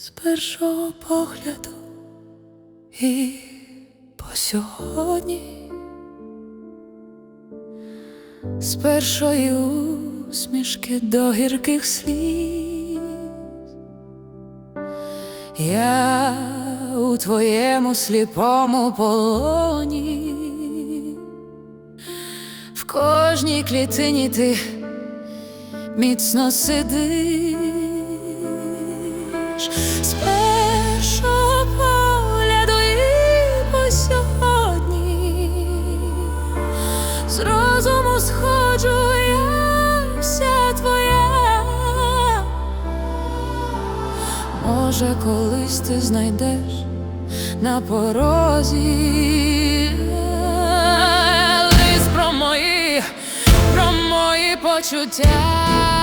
з першого погляду. І по сьогодні, з першої усмішки до гірких сліз. Я у твоєму сліпому полоні, в кожній клітині ти міцно сидиш з першого погляду по сьогодні, з розуму сходжу. Може, колись ти знайдеш на порозі лист про мої, про мої почуття.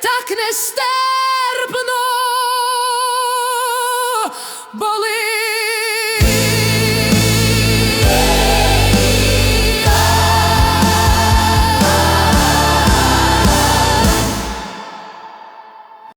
darkness stares.